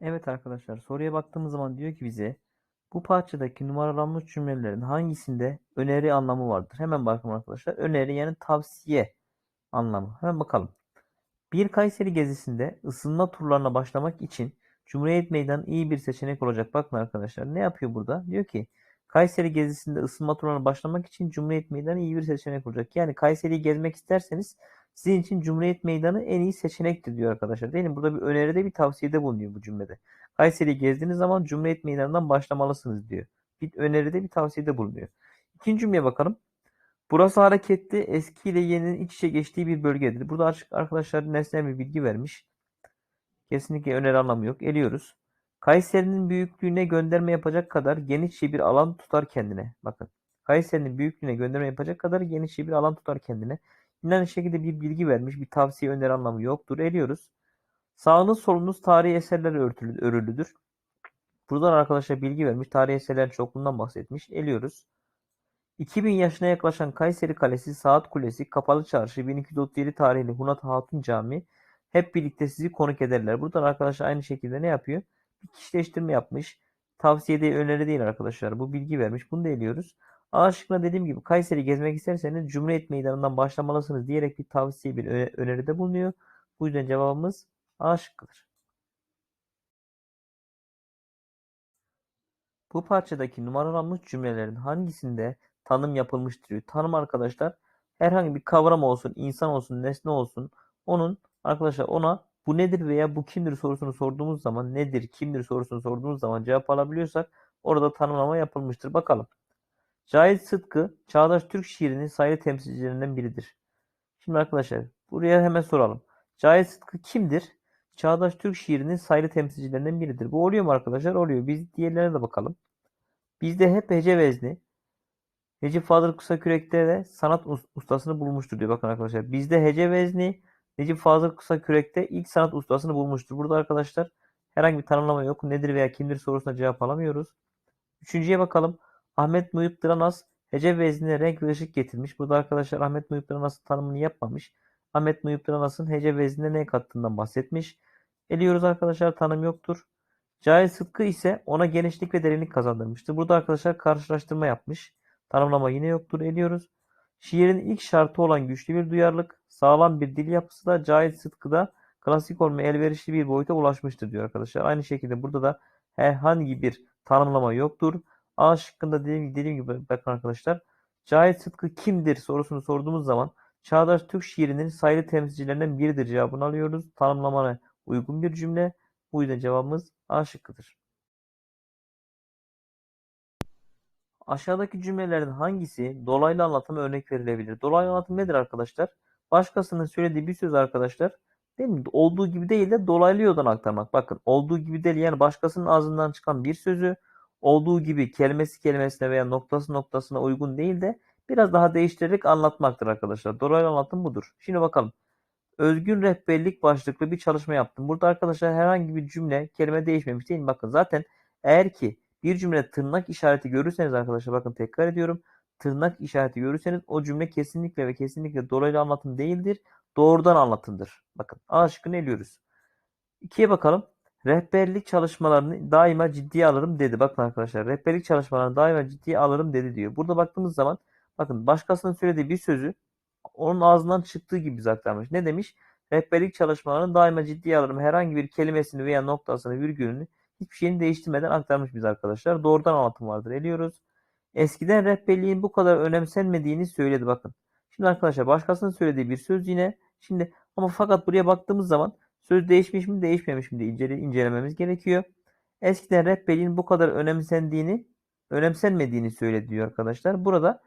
Evet arkadaşlar soruya baktığımız zaman diyor ki bize bu parçadaki numaralanmış cümlelerin hangisinde öneri anlamı vardır? Hemen bakalım arkadaşlar. Öneri yani tavsiye anlamı. Hemen bakalım. Bir Kayseri gezisinde ısınma turlarına başlamak için Cumhuriyet Meydanı iyi bir seçenek olacak. Bakın arkadaşlar ne yapıyor burada? Diyor ki Kayseri gezisinde ısınma turlarına başlamak için Cumhuriyet Meydanı iyi bir seçenek olacak. Yani Kayseri'yi gezmek isterseniz sizin için Cumhuriyet Meydanı en iyi seçenektir diyor arkadaşlar. Değil mi? Burada bir öneride bir tavsiyede bulunuyor bu cümlede. Kayseri'yi gezdiğiniz zaman Cumhuriyet Meydanı'ndan başlamalısınız diyor. Bir öneride bir tavsiyede bulunuyor. İkinci cümleye bakalım. Burası hareketli, eski ile yeninin iç içe geçtiği bir bölgedir. Burada arkadaşlar nesnel bir bilgi vermiş. Kesinlikle öneri anlamı yok. Eliyoruz. Kayseri'nin büyüklüğüne gönderme yapacak kadar genişçe bir alan tutar kendine. Bakın. Kayseri'nin büyüklüğüne gönderme yapacak kadar genişçe bir alan tutar kendine. Aynı şekilde bir bilgi vermiş. Bir tavsiye öneri anlamı yoktur. Eliyoruz. Sağınız solunuz tarihi eserlerle örtülü, örülüdür. Buradan arkadaşlar bilgi vermiş. Tarihi eserlerin çokluğundan bahsetmiş. Eliyoruz. 2000 yaşına yaklaşan Kayseri Kalesi, Saat Kulesi, Kapalı Çarşı, 1237 tarihli Hunat Hatun Camii hep birlikte sizi konuk ederler. Buradan arkadaşlar aynı şekilde ne yapıyor? Bir kişileştirme yapmış. Tavsiye değil, öneri değil arkadaşlar. Bu bilgi vermiş. Bunu da eliyoruz. A şıkkında dediğim gibi Kayseri gezmek isterseniz Cumhuriyet Meydanı'ndan başlamalısınız diyerek bir tavsiye, bir öneride bulunuyor. Bu yüzden cevabımız A. Bu parçadaki numaralanmış cümlelerin hangisinde tanım yapılmıştır. Tanım arkadaşlar herhangi bir kavram olsun, insan olsun, nesne olsun onun arkadaşlar ona bu nedir veya bu kimdir sorusunu sorduğumuz zaman nedir, kimdir sorusunu sorduğumuz zaman cevap alabiliyorsak orada tanımlama yapılmıştır. Bakalım. Cahit Sıtkı çağdaş Türk şiirinin sayılı temsilcilerinden biridir. Şimdi arkadaşlar buraya hemen soralım. Cahit Sıtkı kimdir? Çağdaş Türk şiirinin sayılı temsilcilerinden biridir. Bu oluyor mu arkadaşlar? Oluyor. Biz diğerlerine de bakalım. Bizde hep hece vezni. Necip Fazıl Kısakürek'te de sanat ustasını bulmuştur diyor. Bakın arkadaşlar. Bizde hece vezni. Necip Fazıl Kısakürek'te ilk sanat ustasını bulmuştur. Burada arkadaşlar herhangi bir tanımlama yok. Nedir veya kimdir sorusuna cevap alamıyoruz. Üçüncüye bakalım. Ahmet Muhip Dranas hece veznine renk ve ışık getirmiş. Burada arkadaşlar Ahmet Muhip Dranas'ın tanımını yapmamış. Ahmet Muhip Dranas'ın hece veznine ne kattığından bahsetmiş. Eliyoruz arkadaşlar tanım yoktur. Cahil Sıtkı ise ona genişlik ve derinlik kazandırmıştır. Burada arkadaşlar karşılaştırma yapmış. Tanımlama yine yoktur. Eliyoruz. Şiirin ilk şartı olan güçlü bir duyarlılık, sağlam bir dil yapısı da Cahit Sıtkı'da klasik olmaya elverişli bir boyuta ulaşmıştır diyor arkadaşlar. Aynı şekilde burada da herhangi bir tanımlama yoktur. A şıkkında dediğim, dediğim gibi bakın arkadaşlar. Cahit Sıtkı kimdir sorusunu sorduğumuz zaman Çağdaş Türk şiirinin sayılı temsilcilerinden biridir cevabını alıyoruz. Tanımlamana uygun bir cümle. Bu yüzden cevabımız A şıkkıdır. Aşağıdaki cümlelerin hangisi dolaylı anlatıma örnek verilebilir? Dolaylı anlatım nedir arkadaşlar? Başkasının söylediği bir söz arkadaşlar değil mi? Olduğu gibi değil de dolaylı yoldan aktarmak. Bakın olduğu gibi değil yani başkasının ağzından çıkan bir sözü olduğu gibi kelimesi kelimesine veya noktası noktasına uygun değil de biraz daha değiştirerek anlatmaktır arkadaşlar. Dolaylı anlatım budur. Şimdi bakalım. Özgün rehberlik başlıklı bir çalışma yaptım. Burada arkadaşlar herhangi bir cümle, kelime değişmemiş değil mi? Bakın zaten eğer ki bir cümle tırnak işareti görürseniz arkadaşlar bakın tekrar ediyorum. Tırnak işareti görürseniz o cümle kesinlikle ve kesinlikle dolaylı anlatım değildir. Doğrudan anlatımdır. Bakın A şıkkını eliyoruz. İkiye bakalım. Rehberlik çalışmalarını daima ciddiye alırım dedi. Bakın arkadaşlar rehberlik çalışmalarını daima ciddiye alırım dedi diyor. Burada baktığımız zaman bakın başkasının söylediği bir sözü onun ağzından çıktığı gibi bize aktarmış. Ne demiş? Rehberlik çalışmalarını daima ciddiye alırım. Herhangi bir kelimesini veya noktasını, virgülünü hiçbir şeyini değiştirmeden aktarmış biz arkadaşlar. Doğrudan anlatım vardır. Eliyoruz. Eskiden rehberliğin bu kadar önemsenmediğini söyledi bakın. Şimdi arkadaşlar başkasının söylediği bir söz yine. Şimdi ama fakat buraya baktığımız zaman söz değişmiş mi değişmemiş mi diye incele, incelememiz gerekiyor. Eskiden rehberliğin bu kadar önemsendiğini, önemsenmediğini söyledi diyor arkadaşlar. Burada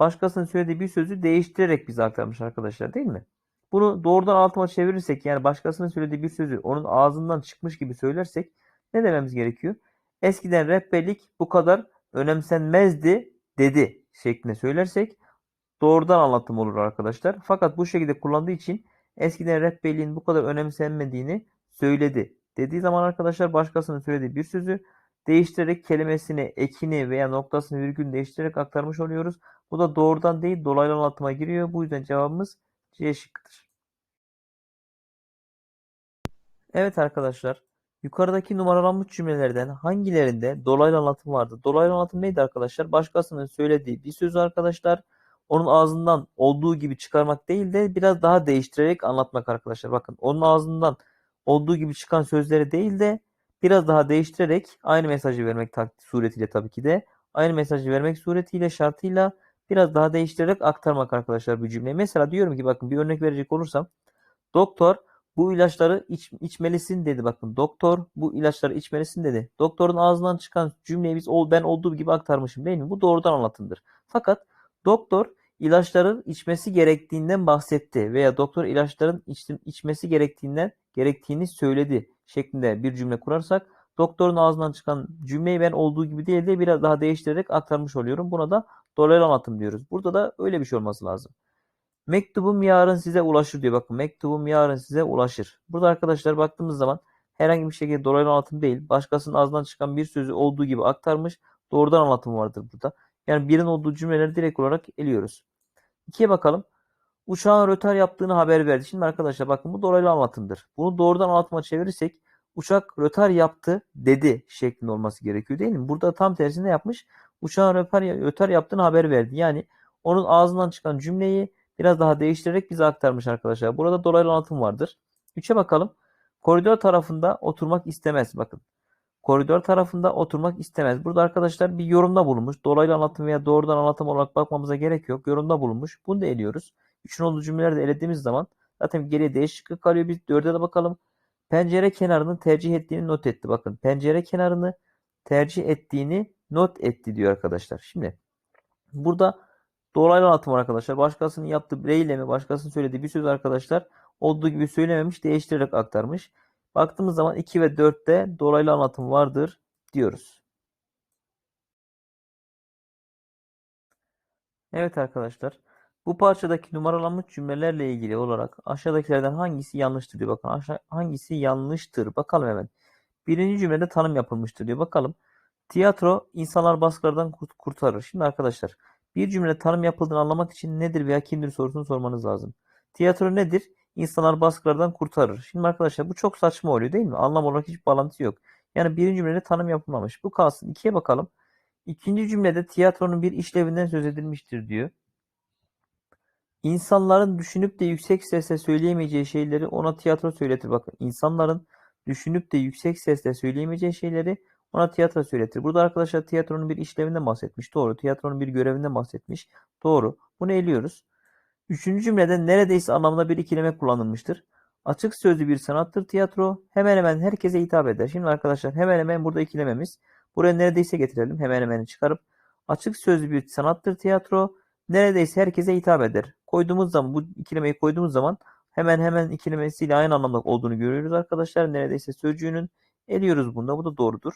başkasının söylediği bir sözü değiştirerek bize aktarmış arkadaşlar değil mi? Bunu doğrudan altıma çevirirsek yani başkasının söylediği bir sözü onun ağzından çıkmış gibi söylersek ne dememiz gerekiyor? Eskiden rehberlik bu kadar önemsenmezdi dedi şeklinde söylersek doğrudan anlatım olur arkadaşlar. Fakat bu şekilde kullandığı için eskiden rehberliğin bu kadar önemsenmediğini söyledi. Dediği zaman arkadaşlar başkasının söylediği bir sözü değiştirerek kelimesini, ekini veya noktasını, virgülünü değiştirerek aktarmış oluyoruz. Bu da doğrudan değil dolaylı anlatıma giriyor. Bu yüzden cevabımız C şıkkıdır. Evet arkadaşlar Yukarıdaki numaralanmış cümlelerden hangilerinde dolaylı anlatım vardı? Dolaylı anlatım neydi arkadaşlar? Başkasının söylediği bir sözü arkadaşlar onun ağzından olduğu gibi çıkarmak değil de biraz daha değiştirerek anlatmak arkadaşlar. Bakın onun ağzından olduğu gibi çıkan sözleri değil de biraz daha değiştirerek aynı mesajı vermek suretiyle tabii ki de aynı mesajı vermek suretiyle şartıyla biraz daha değiştirerek aktarmak arkadaşlar bu cümleyi. Mesela diyorum ki bakın bir örnek verecek olursam doktor bu ilaçları iç, içmelisin dedi. Bakın doktor bu ilaçları içmelisin dedi. Doktorun ağzından çıkan cümleyi biz ben olduğu gibi aktarmışım değil mi? Bu doğrudan anlatımdır. Fakat doktor ilaçların içmesi gerektiğinden bahsetti veya doktor ilaçların iç, içmesi gerektiğinden gerektiğini söyledi şeklinde bir cümle kurarsak doktorun ağzından çıkan cümleyi ben olduğu gibi değil de biraz daha değiştirerek aktarmış oluyorum. Buna da dolaylı anlatım diyoruz. Burada da öyle bir şey olması lazım. Mektubum yarın size ulaşır diyor. Bakın mektubum yarın size ulaşır. Burada arkadaşlar baktığımız zaman herhangi bir şekilde dolaylı anlatım değil. Başkasının ağzından çıkan bir sözü olduğu gibi aktarmış. Doğrudan anlatım vardır burada. Yani birin olduğu cümleleri direkt olarak eliyoruz. İkiye bakalım. Uçağın rötar yaptığını haber verdi. Şimdi arkadaşlar bakın bu dolaylı anlatımdır. Bunu doğrudan anlatıma çevirirsek uçak rötar yaptı dedi şeklinde olması gerekiyor değil mi? Burada tam tersine yapmış. Uçağın rötar, rötar yaptığını haber verdi. Yani onun ağzından çıkan cümleyi biraz daha değiştirerek bize aktarmış arkadaşlar. Burada dolaylı anlatım vardır. 3'e bakalım. Koridor tarafında oturmak istemez. Bakın. Koridor tarafında oturmak istemez. Burada arkadaşlar bir yorumda bulunmuş. Dolaylı anlatım veya doğrudan anlatım olarak bakmamıza gerek yok. Yorumda bulunmuş. Bunu da eliyoruz. Üçün olduğu cümleleri de elediğimiz zaman zaten geriye değişiklik kalıyor. Biz dörde de bakalım. Pencere kenarını tercih ettiğini not etti. Bakın pencere kenarını tercih ettiğini not etti diyor arkadaşlar. Şimdi burada dolaylı anlatım var arkadaşlar. Başkasının yaptığı bir eylemi, başkasının söylediği bir söz arkadaşlar olduğu gibi söylememiş, değiştirerek aktarmış. Baktığımız zaman 2 ve 4'te dolaylı anlatım vardır diyoruz. Evet arkadaşlar. Bu parçadaki numaralanmış cümlelerle ilgili olarak aşağıdakilerden hangisi yanlıştır diyor. Bakın aşağı, hangisi yanlıştır? Bakalım hemen. Birinci cümlede tanım yapılmıştır diyor. Bakalım. Tiyatro insanlar baskılardan kurtarır. Şimdi arkadaşlar bir cümlede tanım yapıldığını anlamak için nedir veya kimdir sorusunu sormanız lazım. Tiyatro nedir? İnsanlar baskılardan kurtarır. Şimdi arkadaşlar bu çok saçma oluyor değil mi? Anlam olarak hiç bağlantı yok. Yani birinci cümlede tanım yapılmamış. Bu kalsın. İkiye bakalım. İkinci cümlede tiyatronun bir işlevinden söz edilmiştir diyor. İnsanların düşünüp de yüksek sesle söyleyemeyeceği şeyleri ona tiyatro söyletir. Bakın insanların düşünüp de yüksek sesle söyleyemeyeceği şeyleri ona tiyatro söyletir. Burada arkadaşlar tiyatronun bir işlevinden bahsetmiş. Doğru. Tiyatronun bir görevinden bahsetmiş. Doğru. Bunu eliyoruz. Üçüncü cümlede neredeyse anlamında bir ikileme kullanılmıştır. Açık sözlü bir sanattır tiyatro. Hemen hemen herkese hitap eder. Şimdi arkadaşlar hemen hemen burada ikilememiz. Buraya neredeyse getirelim. Hemen hemen çıkarıp. Açık sözlü bir sanattır tiyatro. Neredeyse herkese hitap eder. Koyduğumuz zaman bu ikilemeyi koyduğumuz zaman hemen hemen ikilemesiyle aynı anlamda olduğunu görüyoruz arkadaşlar. Neredeyse sözcüğünün eliyoruz bunda. Bu da doğrudur.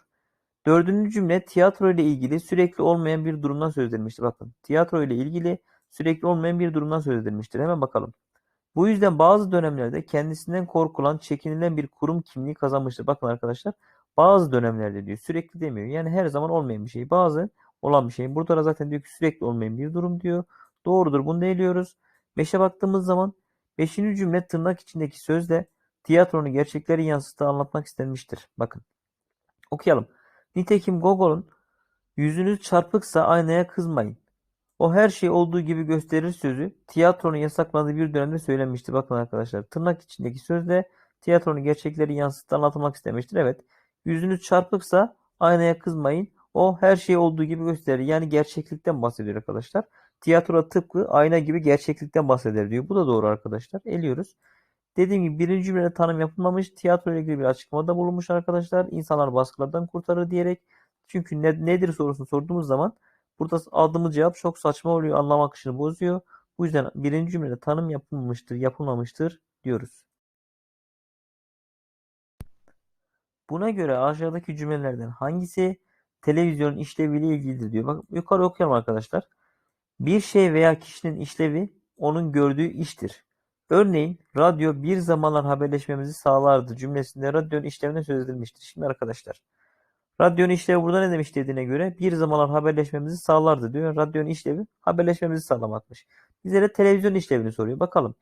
Dördüncü cümle tiyatro ile ilgili sürekli olmayan bir durumdan söz edilmiştir. Bakın tiyatro ile ilgili sürekli olmayan bir durumdan söz edilmiştir. Hemen bakalım. Bu yüzden bazı dönemlerde kendisinden korkulan, çekinilen bir kurum kimliği kazanmıştır. Bakın arkadaşlar bazı dönemlerde diyor. Sürekli demiyor. Yani her zaman olmayan bir şey. Bazı olan bir şey. Burada da zaten diyor ki sürekli olmayan bir durum diyor. Doğrudur. Bunu da eliyoruz. Beşe baktığımız zaman beşinci cümle tırnak içindeki sözle tiyatronun gerçekleri yansıttığı anlatmak istenmiştir. Bakın. Okuyalım. Nitekim Gogol'un yüzünüz çarpıksa aynaya kızmayın. O her şey olduğu gibi gösterir sözü tiyatronun yasaklandığı bir dönemde söylenmişti. Bakın arkadaşlar tırnak içindeki sözle tiyatronun gerçekleri yansıttığı anlatılmak istemiştir. Evet. Yüzünüz çarpıksa aynaya kızmayın. O her şey olduğu gibi gösterir. Yani gerçeklikten bahsediyor arkadaşlar. Tiyatro tıpkı ayna gibi gerçeklikten bahseder diyor. Bu da doğru arkadaşlar. Eliyoruz. Dediğim gibi birinci cümlede tanım yapılmamış. Tiyatro ile ilgili bir açıklamada bulunmuş arkadaşlar. İnsanlar baskılardan kurtarır diyerek. Çünkü ne, nedir sorusunu sorduğumuz zaman burada aldığımız cevap çok saçma oluyor. Anlam akışını bozuyor. Bu yüzden birinci cümlede tanım yapılmamıştır, yapılmamıştır diyoruz. Buna göre aşağıdaki cümlelerden hangisi televizyonun işleviyle ilgilidir diyor. Bak yukarı okuyalım arkadaşlar. Bir şey veya kişinin işlevi onun gördüğü iştir. Örneğin radyo bir zamanlar haberleşmemizi sağlardı cümlesinde radyonun işlevinden söz edilmiştir. Şimdi arkadaşlar radyonun işlevi burada ne demiş dediğine göre bir zamanlar haberleşmemizi sağlardı diyor. Radyonun işlevi haberleşmemizi sağlamakmış. Bize de televizyon işlevini soruyor. Bakalım.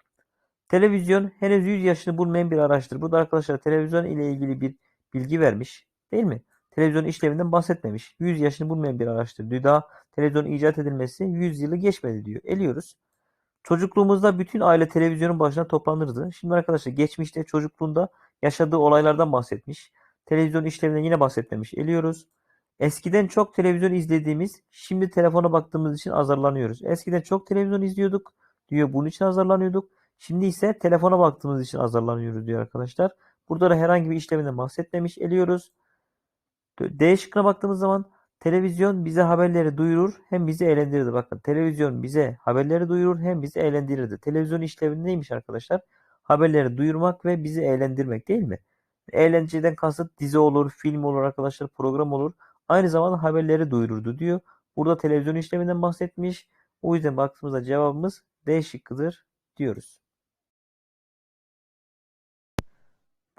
Televizyon henüz 100 yaşını bulmayan bir araçtır. Burada arkadaşlar televizyon ile ilgili bir bilgi vermiş. Değil mi? Televizyon işlevinden bahsetmemiş. 100 yaşını bulmayan bir araçtır. Daha televizyon icat edilmesi 100 yılı geçmedi diyor. Eliyoruz. Çocukluğumuzda bütün aile televizyonun başına toplanırdı. Şimdi arkadaşlar geçmişte çocukluğunda yaşadığı olaylardan bahsetmiş. Televizyon işlevinden yine bahsetmemiş. Eliyoruz. Eskiden çok televizyon izlediğimiz, şimdi telefona baktığımız için azarlanıyoruz. Eskiden çok televizyon izliyorduk diyor. Bunun için azarlanıyorduk. Şimdi ise telefona baktığımız için azarlanıyoruz diyor arkadaşlar. Burada da herhangi bir işleminden bahsetmemiş. Eliyoruz. D şıkkına baktığımız zaman televizyon bize haberleri duyurur hem bizi eğlendirirdi. Bakın televizyon bize haberleri duyurur hem bizi eğlendirirdi. Televizyon işlevi neymiş arkadaşlar? Haberleri duyurmak ve bizi eğlendirmek değil mi? Eğlenceden kasıt dizi olur, film olur arkadaşlar, program olur. Aynı zamanda haberleri duyururdu diyor. Burada televizyon işleminden bahsetmiş. O yüzden baktığımızda cevabımız D şıkkıdır diyoruz.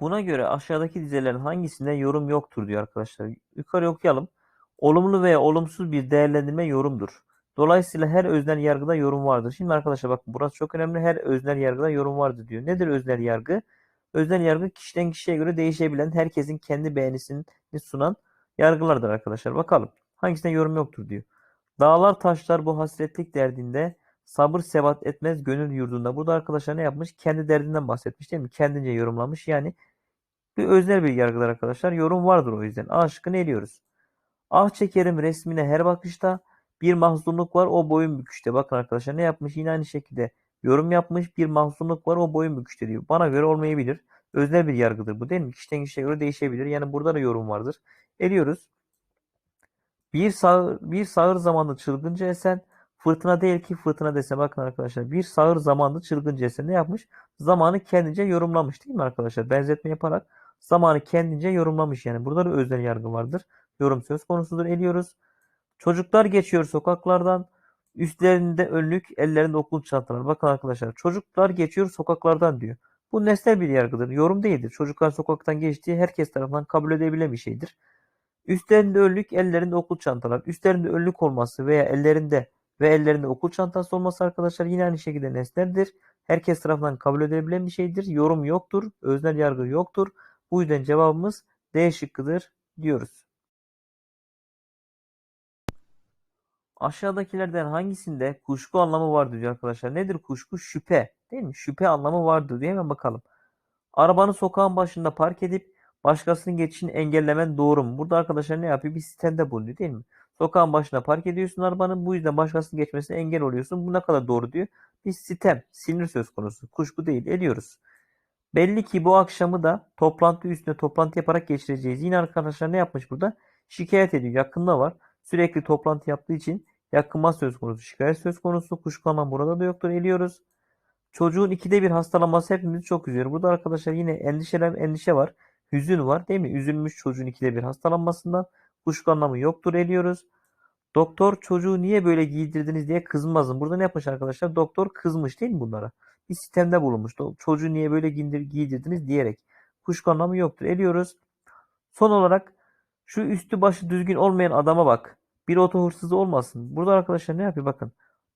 Buna göre aşağıdaki dizelerin hangisinde yorum yoktur diyor arkadaşlar. Yukarı okuyalım. Olumlu veya olumsuz bir değerlendirme yorumdur. Dolayısıyla her öznel yargıda yorum vardır. Şimdi arkadaşlar bakın burası çok önemli. Her öznel yargıda yorum vardır diyor. Nedir öznel yargı? Öznel yargı kişiden kişiye göre değişebilen, herkesin kendi beğenisini sunan yargılardır arkadaşlar. Bakalım. Hangisinde yorum yoktur diyor. Dağlar taşlar bu hasretlik derdinde sabır sebat etmez gönül yurdunda. Burada arkadaşlar ne yapmış? Kendi derdinden bahsetmiş değil mi? Kendince yorumlamış. Yani bir öznel bir yargılar arkadaşlar. Yorum vardır o yüzden. A şıkkını eliyoruz. Ah çekerim resmine her bakışta bir mahzunluk var o boyun büküşte. Bakın arkadaşlar ne yapmış? Yine aynı şekilde yorum yapmış. Bir mahzunluk var o boyun büküşte diyor. Bana göre olmayabilir. Öznel bir yargıdır bu değil mi? Kişiden kişiye göre değişebilir. Yani burada da yorum vardır. Eliyoruz. Bir sağır, bir sağır zamanlı çılgınca esen fırtına değil ki fırtına dese bakın arkadaşlar. Bir sağır zamanlı çılgınca esen ne yapmış? Zamanı kendince yorumlamış değil mi arkadaşlar? Benzetme yaparak zamanı kendince yorumlamış yani. Burada da öznel yargı vardır. Yorum söz konusudur. Eliyoruz. Çocuklar geçiyor sokaklardan. Üstlerinde önlük, ellerinde okul çantalar. Bakın arkadaşlar çocuklar geçiyor sokaklardan diyor. Bu nesnel bir yargıdır. Yorum değildir. Çocuklar sokaktan geçtiği herkes tarafından kabul edebilen bir şeydir. Üstlerinde önlük, ellerinde okul çantalar. Üstlerinde önlük olması veya ellerinde ve ellerinde okul çantası olması arkadaşlar yine aynı şekilde nesneldir. Herkes tarafından kabul edilebilen bir şeydir. Yorum yoktur. Öznel yargı yoktur. Bu yüzden cevabımız D şıkkıdır diyoruz. Aşağıdakilerden hangisinde kuşku anlamı vardır diyor arkadaşlar. Nedir kuşku? Şüphe. Değil mi? Şüphe anlamı vardır diye hemen bakalım. Arabanı sokağın başında park edip başkasının geçişini engellemen doğru mu? Burada arkadaşlar ne yapıyor? Bir sistemde bulunuyor değil mi? Sokağın başına park ediyorsun arabanın. Bu yüzden başkasının geçmesine engel oluyorsun. Bu ne kadar doğru diyor. Bir sistem, sinir söz konusu. Kuşku değil. Ediyoruz. Belli ki bu akşamı da toplantı üstüne toplantı yaparak geçireceğiz. Yine arkadaşlar ne yapmış burada? Şikayet ediyor. Yakında var. Sürekli toplantı yaptığı için yakınma söz konusu, şikayet söz konusu. Kuşkulanma burada da yoktur. Eliyoruz. Çocuğun ikide bir hastalanması hepimizi çok üzüyor. Burada arkadaşlar yine endişeler, endişe var. Hüzün var değil mi? Üzülmüş çocuğun ikide bir hastalanmasından. Kuşku anlamı yoktur. Eliyoruz. Doktor çocuğu niye böyle giydirdiniz diye kızmazın. Burada ne yapmış arkadaşlar? Doktor kızmış değil mi bunlara? Bir sistemde bulunmuş. Çocuğu niye böyle giydirdiniz diyerek. Kuşku anlamı yoktur. Eliyoruz. Son olarak şu üstü başı düzgün olmayan adama bak. Bir oto hırsızı olmasın. Burada arkadaşlar ne yapıyor? Bakın.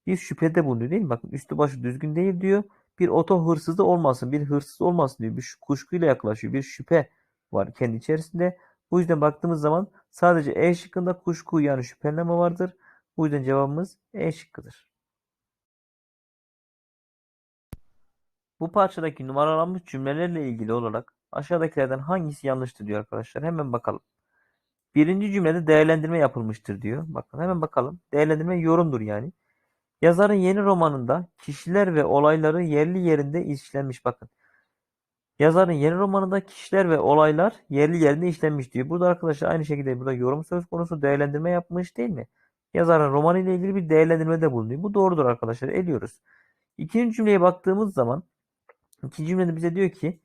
Bir şüphede bulunuyor değil mi? Bakın üstü başı düzgün değil diyor. Bir oto hırsızı olmasın. Bir hırsız olmasın diyor. Bir kuşkuyla yaklaşıyor. Bir şüphe var kendi içerisinde. Bu yüzden baktığımız zaman sadece E şıkkında kuşku yani şüpheleme vardır. Bu yüzden cevabımız E şıkkıdır. Bu parçadaki numaralanmış cümlelerle ilgili olarak aşağıdakilerden hangisi yanlıştır diyor arkadaşlar. Hemen bakalım. Birinci cümlede değerlendirme yapılmıştır diyor. Bakın hemen bakalım. Değerlendirme yorumdur yani. Yazarın yeni romanında kişiler ve olayları yerli yerinde işlenmiş. Bakın. Yazarın yeni romanında kişiler ve olaylar yerli yerinde işlenmiş diyor. Burada arkadaşlar aynı şekilde burada yorum söz konusu değerlendirme yapmış değil mi? Yazarın romanı ile ilgili bir değerlendirmede bulunuyor. Bu doğrudur arkadaşlar. Eliyoruz. İkinci cümleye baktığımız zaman ikinci cümlede bize diyor ki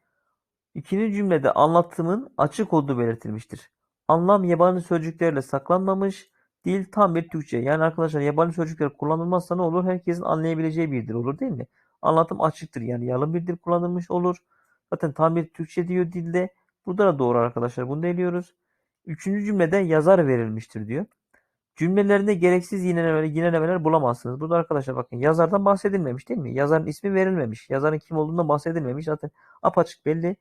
ikinci cümlede anlatımın açık olduğu belirtilmiştir. Anlam yabancı sözcüklerle saklanmamış. Dil tam bir Türkçe. Yani arkadaşlar yabancı sözcükler kullanılmazsa ne olur? Herkesin anlayabileceği bir dil olur değil mi? Anlatım açıktır. Yani yalın bir dil kullanılmış olur. Zaten tam bir Türkçe diyor dilde. Burada da doğru arkadaşlar. Bunu da eliyoruz. Üçüncü cümlede yazar verilmiştir diyor. Cümlelerinde gereksiz yinelemeler, yinelemeler bulamazsınız. Burada arkadaşlar bakın yazardan bahsedilmemiş değil mi? Yazarın ismi verilmemiş. Yazarın kim olduğundan bahsedilmemiş. Zaten apaçık belli.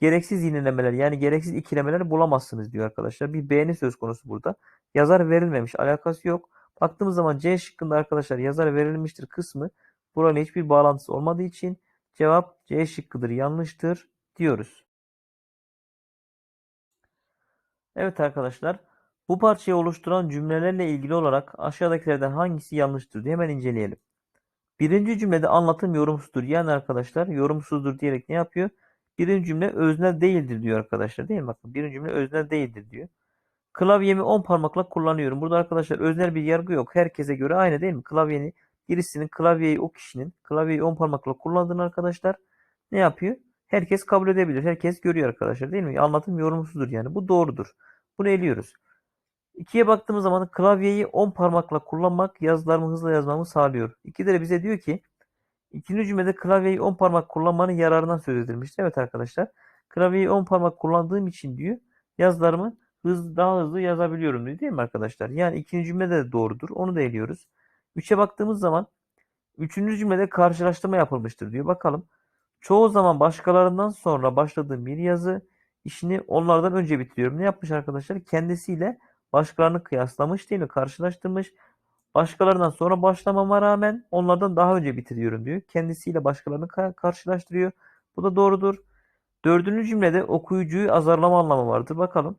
Gereksiz yinelemeler yani gereksiz ikilemeler bulamazsınız diyor arkadaşlar. Bir beğeni söz konusu burada. Yazar verilmemiş. Alakası yok. Baktığımız zaman C şıkkında arkadaşlar yazar verilmiştir kısmı burayla hiçbir bağlantısı olmadığı için cevap C şıkkıdır. Yanlıştır diyoruz. Evet arkadaşlar. Bu parçayı oluşturan cümlelerle ilgili olarak aşağıdakilerden hangisi yanlıştır diye hemen inceleyelim. Birinci cümlede anlatım yorumsuzdur. Yani arkadaşlar yorumsuzdur diyerek ne yapıyor? Birinci cümle öznel değildir diyor arkadaşlar değil mi? Bakın birinci cümle öznel değildir diyor. Klavyemi 10 parmakla kullanıyorum. Burada arkadaşlar öznel bir yargı yok. Herkese göre aynı değil mi? Klavyeni birisinin klavyeyi o kişinin klavyeyi 10 parmakla kullandığını arkadaşlar ne yapıyor? Herkes kabul edebilir. Herkes görüyor arkadaşlar değil mi? Anlatım yorumsuzdur yani. Bu doğrudur. Bunu eliyoruz. İkiye baktığımız zaman klavyeyi 10 parmakla kullanmak yazılarımı hızlı yazmamı sağlıyor. İkide de bize diyor ki ikinci cümlede klavyeyi 10 parmak kullanmanın yararından söz edilmiştir. Evet arkadaşlar klavyeyi 10 parmak kullandığım için diyor yazılarımı hız, daha hızlı yazabiliyorum diyor değil mi arkadaşlar? Yani ikinci cümlede de doğrudur. Onu da eliyoruz. Üçe baktığımız zaman üçüncü cümlede karşılaştırma yapılmıştır diyor. Bakalım. Çoğu zaman başkalarından sonra başladığım bir yazı işini onlardan önce bitiriyorum. Ne yapmış arkadaşlar? Kendisiyle başkalarını kıyaslamış değil mi? Karşılaştırmış. Başkalarından sonra başlamama rağmen onlardan daha önce bitiriyorum diyor. Kendisiyle başkalarını karşılaştırıyor. Bu da doğrudur. Dördüncü cümlede okuyucuyu azarlama anlamı vardır. Bakalım.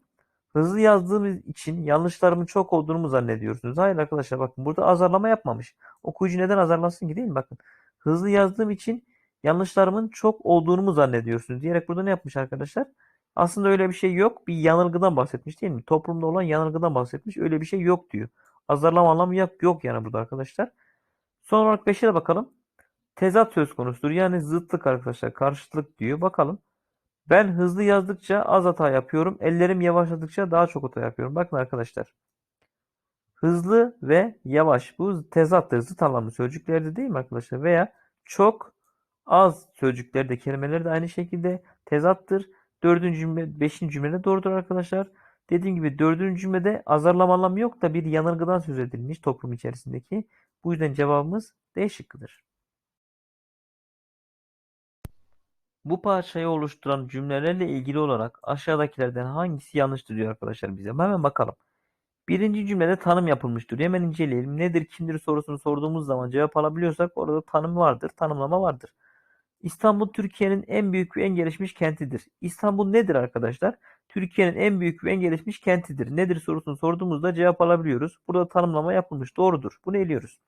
Hızlı yazdığımız için yanlışlarımın çok olduğunu mu zannediyorsunuz? Hayır arkadaşlar bakın burada azarlama yapmamış. Okuyucu neden azarlasın ki değil mi? Bakın. Hızlı yazdığım için yanlışlarımın çok olduğunu mu zannediyorsunuz? Diyerek burada ne yapmış arkadaşlar? Aslında öyle bir şey yok. Bir yanılgıdan bahsetmiş değil mi? Toplumda olan yanılgıdan bahsetmiş. Öyle bir şey yok diyor. Azarlama anlamı yok, yok yani burada arkadaşlar. Son olarak 5'e de bakalım. Tezat söz konusudur. Yani zıtlık arkadaşlar. Karşıtlık diyor. Bakalım. Ben hızlı yazdıkça az hata yapıyorum. Ellerim yavaşladıkça daha çok hata yapıyorum. Bakın arkadaşlar. Hızlı ve yavaş. Bu tezattır. Zıt anlamlı sözcüklerdir değil mi arkadaşlar? Veya çok az sözcükleri de kelimeleri de aynı şekilde tezattır. Dördüncü cümle, beşinci cümlede doğrudur arkadaşlar. Dediğim gibi dördüncü cümlede azarlama anlamı yok da bir yanılgıdan söz edilmiş toplum içerisindeki. Bu yüzden cevabımız D şıkkıdır. Bu parçayı oluşturan cümlelerle ilgili olarak aşağıdakilerden hangisi yanlıştır diyor arkadaşlar bize. Hemen bakalım. Birinci cümlede tanım yapılmıştır. Hemen inceleyelim. Nedir, kimdir sorusunu sorduğumuz zaman cevap alabiliyorsak orada tanım vardır, tanımlama vardır. İstanbul Türkiye'nin en büyük ve en gelişmiş kentidir. İstanbul nedir arkadaşlar? Türkiye'nin en büyük ve en gelişmiş kentidir. Nedir sorusunu sorduğumuzda cevap alabiliyoruz. Burada tanımlama yapılmış. Doğrudur. Bunu eliyoruz.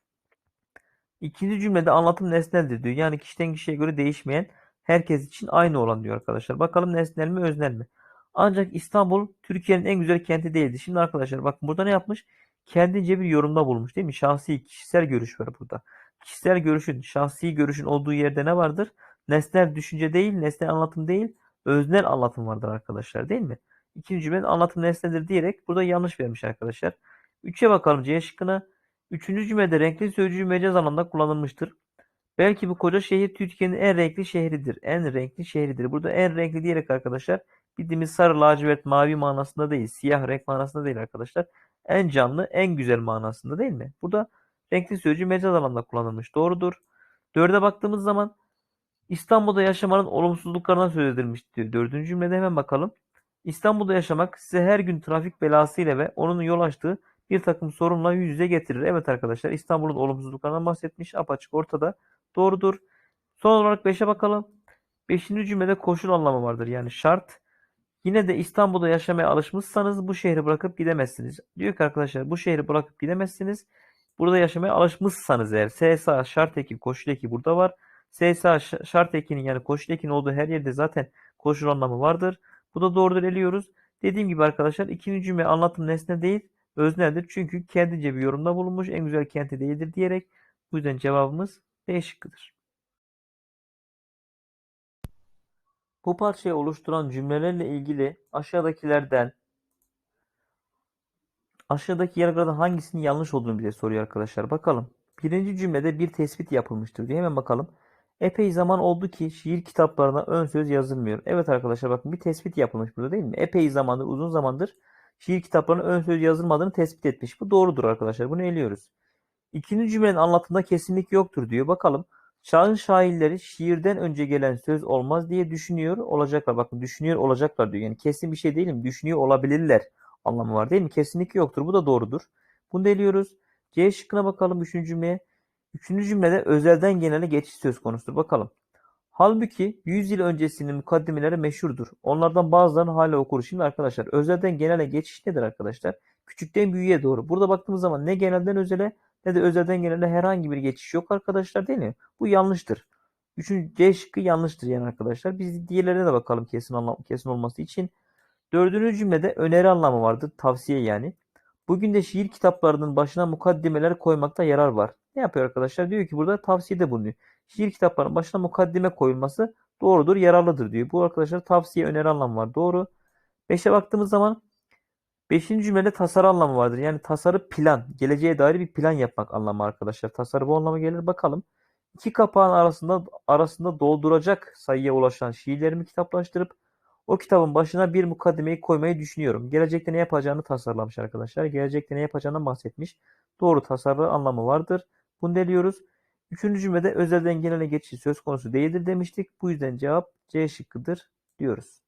İkinci cümlede anlatım nesneldir diyor. Yani kişiden kişiye göre değişmeyen, herkes için aynı olan diyor arkadaşlar. Bakalım nesnel mi öznel mi? Ancak İstanbul Türkiye'nin en güzel kenti değildi. Şimdi arkadaşlar bakın burada ne yapmış? Kendince bir yorumda bulmuş değil mi? Şahsi, kişisel görüş var burada. Kişisel görüşün, şahsi görüşün olduğu yerde ne vardır? Nesnel düşünce değil, nesnel anlatım değil, öznel anlatım vardır arkadaşlar değil mi? İkinci cümlenin anlatım nesnedir diyerek burada yanlış vermiş arkadaşlar. Üçe bakalım C şıkkına. Üçüncü cümlede renkli sözcüğü mecaz anlamda kullanılmıştır. Belki bu koca şehir Türkiye'nin en renkli şehridir. En renkli şehridir. Burada en renkli diyerek arkadaşlar bildiğimiz sarı, lacivert, mavi manasında değil. Siyah renk manasında değil arkadaşlar. En canlı, en güzel manasında değil mi? Burada renkli sözcüğü mecaz anlamda kullanılmış. Doğrudur. Dörde baktığımız zaman İstanbul'da yaşamanın olumsuzluklarından söz edilmiştir. Dördüncü cümlede hemen bakalım. İstanbul'da yaşamak size her gün trafik belasıyla ve onun yol açtığı bir takım sorunla yüz yüze getirir. Evet arkadaşlar İstanbul'un olumsuzluklarından bahsetmiş. Apaçık ortada. Doğrudur. Son olarak 5'e bakalım. 5. cümlede koşul anlamı vardır. Yani şart. Yine de İstanbul'da yaşamaya alışmışsanız bu şehri bırakıp gidemezsiniz. Diyor ki arkadaşlar bu şehri bırakıp gidemezsiniz. Burada yaşamaya alışmışsanız eğer. SSA şart eki koşul eki burada var. SSA şart ekinin yani koşul ekinin olduğu her yerde zaten koşul anlamı vardır. Bu da doğrudur eliyoruz. Dediğim gibi arkadaşlar ikinci cümle anlatım nesne değil özneldir. Çünkü kendince bir yorumda bulunmuş en güzel kenti değildir diyerek bu yüzden cevabımız B şıkkıdır. Bu parçayı oluşturan cümlelerle ilgili aşağıdakilerden aşağıdaki yargılardan hangisinin yanlış olduğunu bize soruyor arkadaşlar. Bakalım. Birinci cümlede bir tespit yapılmıştır diye hemen bakalım. Epey zaman oldu ki şiir kitaplarına ön söz yazılmıyor. Evet arkadaşlar bakın bir tespit yapılmış burada değil mi? Epey zamandır, uzun zamandır şiir kitaplarına ön söz yazılmadığını tespit etmiş. Bu doğrudur arkadaşlar. Bunu eliyoruz. İkinci cümlenin anlatımında kesinlik yoktur diyor. Bakalım. Çağın şairleri şiirden önce gelen söz olmaz diye düşünüyor olacaklar. Bakın düşünüyor olacaklar diyor. Yani kesin bir şey değil mi? Düşünüyor olabilirler anlamı var değil mi? Kesinlikle yoktur. Bu da doğrudur. Bunu da eliyoruz. C şıkkına bakalım üçüncü cümleye. Üçüncü cümlede özelden genele geçiş söz konusudur. Bakalım. Halbuki 100 yıl öncesinin mukaddimeleri meşhurdur. Onlardan bazılarını hala okuruz. Şimdi arkadaşlar özelden genele geçiş nedir arkadaşlar? Küçükten büyüğe doğru. Burada baktığımız zaman ne genelden özele ne de özelden genele herhangi bir geçiş yok arkadaşlar değil mi? Bu yanlıştır. Üçüncü C şıkkı yanlıştır yani arkadaşlar. Biz diğerlerine de bakalım kesin anlam kesin olması için. Dördüncü cümlede öneri anlamı vardır. Tavsiye yani. Bugün de şiir kitaplarının başına mukaddimeler koymakta yarar var. Ne yapıyor arkadaşlar? Diyor ki burada tavsiyede bulunuyor. Şiir kitaplarının başına mukaddime koyulması doğrudur, yararlıdır diyor. Bu arkadaşlar tavsiye, öneri anlamı var. Doğru. 5'e baktığımız zaman 5. cümlede tasarı anlamı vardır. Yani tasarı plan, geleceğe dair bir plan yapmak anlamı arkadaşlar. Tasarı bu anlama gelir. Bakalım. İki kapağın arasında arasında dolduracak sayıya ulaşan şiirlerimi kitaplaştırıp o kitabın başına bir mukaddimeyi koymayı düşünüyorum. Gelecekte ne yapacağını tasarlamış arkadaşlar. Gelecekte ne yapacağından bahsetmiş. Doğru tasarı anlamı vardır. Bunu deliyoruz. Üçüncü cümlede özelden genele geçiş söz konusu değildir demiştik. Bu yüzden cevap C şıkkıdır diyoruz.